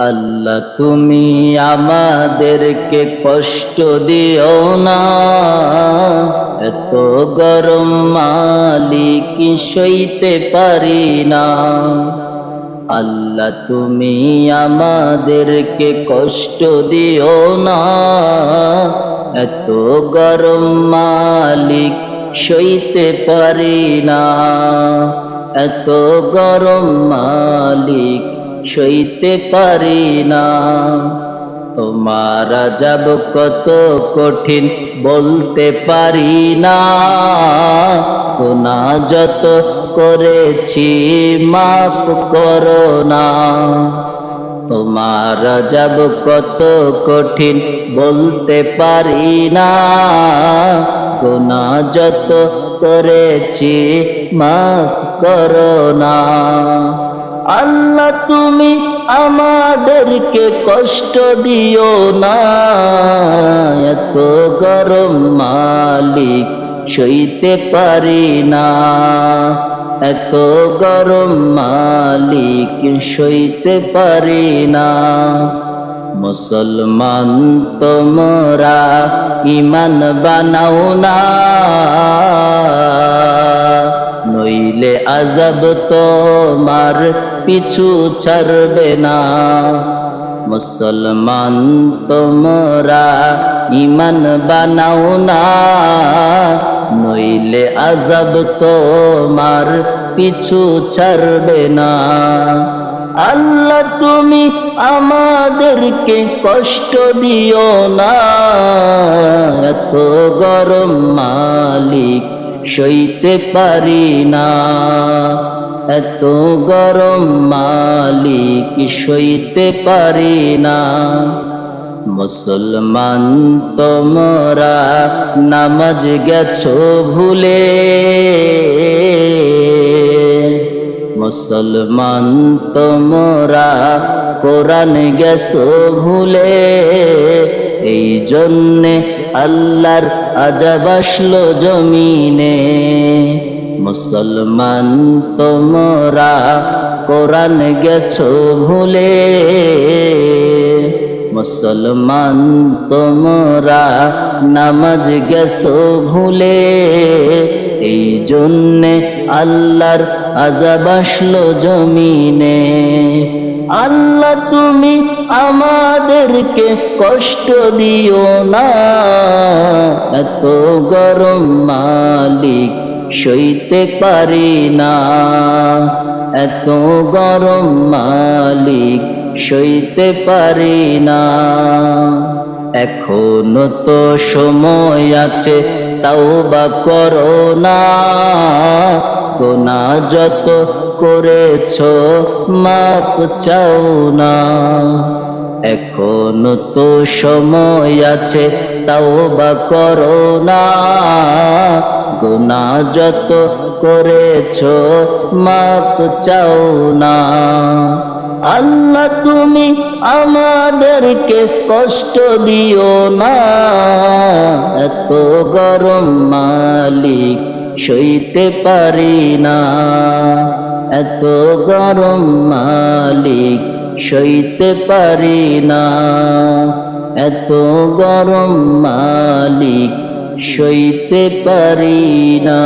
আল্লাহ, তুমি আমাদেরকে কষ্ট দিও না। এত গরম মালিক সইতে পারি না। আল্লাহ, তুমি আমাদেরকে কষ্ট দিও না। এত গরম মালিক সইতে পারি না। এত গরম মালিক সইতে পারি না। তোমারা যাব কত কঠিন বলতে পারি না। কোনা যত করেছি মাপ করো না। তোমার যাব কত কঠিন বলতে পারি না। কোনা যত করেছি মাফ করো না। আল্লাহ তুমি আমাদেরকে কষ্ট দিও না। এত গরম মালিক সইতে পারি না। এত গরম মালিক সইতে পারি না। মুসলমান তোমরা ইমান বানাও না। নইলে আজব তোমার পিছু ছাড়বে না। মুসলমান, তোমরা ইমান বানাও না, নইলে আজব তোমার পিছু ছাড়বে না। আল্লাহ, তুমি আমাদেরকে কষ্ট দিও না। এত গরম মালিক সইতে পারি না। এত গরম মালিক সইতে পারি না। মুসলমান তোমরা নামাজ গেছো ভুলে। মুসলমান তোমরা কোরআন গেছো ভুলে। এই জন্যে আল্লাহর আজাব আসলো জমিনে। মুসলমান তোমরা কোরআন গেছো ভুলে। মুসলমান তোমরা নামাজ গেছো ভুলে। এই জন্যে আল্লাহর আজাব আসলো জমিনে। আল্লাহ তুমি আমাদেরকে কষ্ট দিও না। এত গরম মালিক সইতে পারি না। এত গরম মালিক সইতে পারি না। এখনও তো সময় আছে, তাও বা করো না। গোনা যত করেছ, মাপ চাও না। এখনও তো সময় আছে, তাও বা করো না। গোনা যত করেছ মাপ চাও না। আল্লাহ, তুমি আমাদেরকে কষ্ট দিও না। এত গরম মালিক সইতে পারি না। এত গরম মালিক সইতে পারি না। এত গরম মালিক সইতে পারি না।